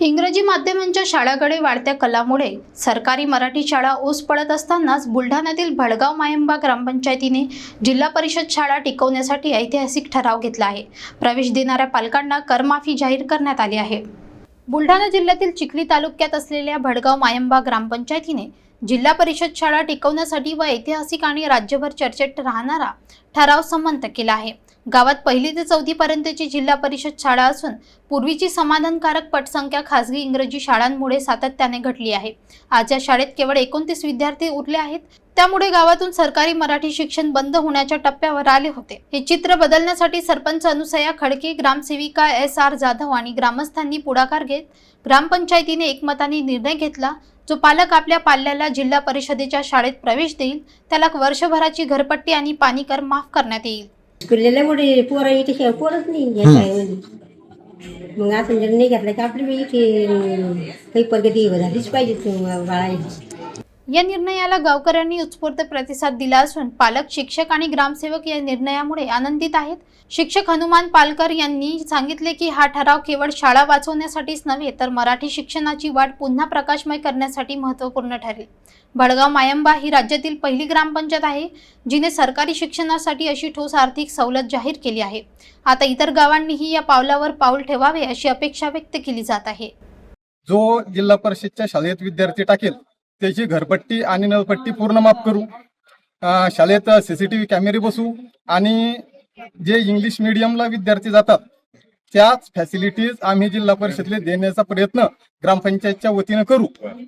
इंग्रजी माध्यमांच्या शाळाकडे वाढत्या कलामुळे सरकारी मराठी शाळा ओस पडत असतानाच बुलढाण्यातील भडगाव मायंबा ग्रामपंचायतीने जिल्हा परिषद शाळा टिकवण्यासाठी ऐतिहासिक ठराव घेतला आहे. प्रवेश देणाऱ्या पालकांना करमाफी जाहीर करण्यात आली आहे. बुलढाणा जिल्ह्यातील चिखली तालुक्यात असलेल्या भडगाव मायंबा ग्रामपंचायतीने जिल्हा परिषद शाळा टिकवण्यासाठी व ऐतिहासिक आणि राज्यभर चर्चेत राहणारा ठराव संमत केला आहे. गावात पहिली ते चौथी पर्यंतची जिल्हा परिषद शाळा असून पूर्वीची समाधानकारक पटसंख्या खासगी इंग्रजी शाळांमुळे सातत्याने घटली आहे. आज या शाळेत केवळ एकोणतीस विद्यार्थी उरले आहेत. त्यामुळे गावातून सरकारी मराठी शिक्षण बंद होण्याच्या टप्प्यावर आले होते. हे चित्र बदलण्यासाठी सरपंच अनुसया खडके ग्रामसेविका एस आर जाधव आणि ग्रामस्थांनी पुढाकार घेत ग्रामपंचायतीने एकमताने निर्णय घेतला जो पालक आपल्या पाल्याला जिल्हा परिषदेच्या शाळेत प्रवेश देईल. त्याला वर्षभराची घरपट्टी आणि पाणी कर माफ करण्यात येईल. स्कूलला मोठे पोरं इथे शिवाय पोरच नाही या शाळेमध्ये मग असं जर नाही घेतलं की आपली बी इथे काही प्रगती झालीच पाहिजे बाळाची या निर्णयाला गावकऱ्यांनी उत्स्फूर्त प्रतिसाद दिला असून पालक शिक्षक आणि ग्रामसेवक या निर्णयामुळे आनंदित आहेत. शिक्षक हनुमान पालकर यांनी सांगितले की हा ठराव केवळ शाळा वाचवण्यासाठीच नव्हे तर मराठी शिक्षणाची वाट पुन्हा प्रकाशमय करण्यासाठी महत्त्वपूर्ण ठरेल. भडगाव मायंबा ही राज्यातील पहिली ग्रामपंचायत आहे जिने सरकारी शिक्षणासाठी अशी ठोस आर्थिक सवलत जाहीर केली आहे. आता इतर गावांनीही या पावलावर पाऊल ठेवावे अशी अपेक्षा व्यक्त केली जात आहे. जो जिल्हा परिषदच्या शाळेत विद्यार्थी टाकेल त्याची घरपट्टी आणि नळपट्टी पूर्ण माफ करू. शाळेत सीसीटीव्ही कॅमेरे बसू आणि जे इंग्लिश मिडियमला विद्यार्थी जातात त्याच फॅसिलिटीज आम्ही जिल्हा परिषदेला देण्याचा प्रयत्न ग्रामपंचायतच्या वतीनं करू.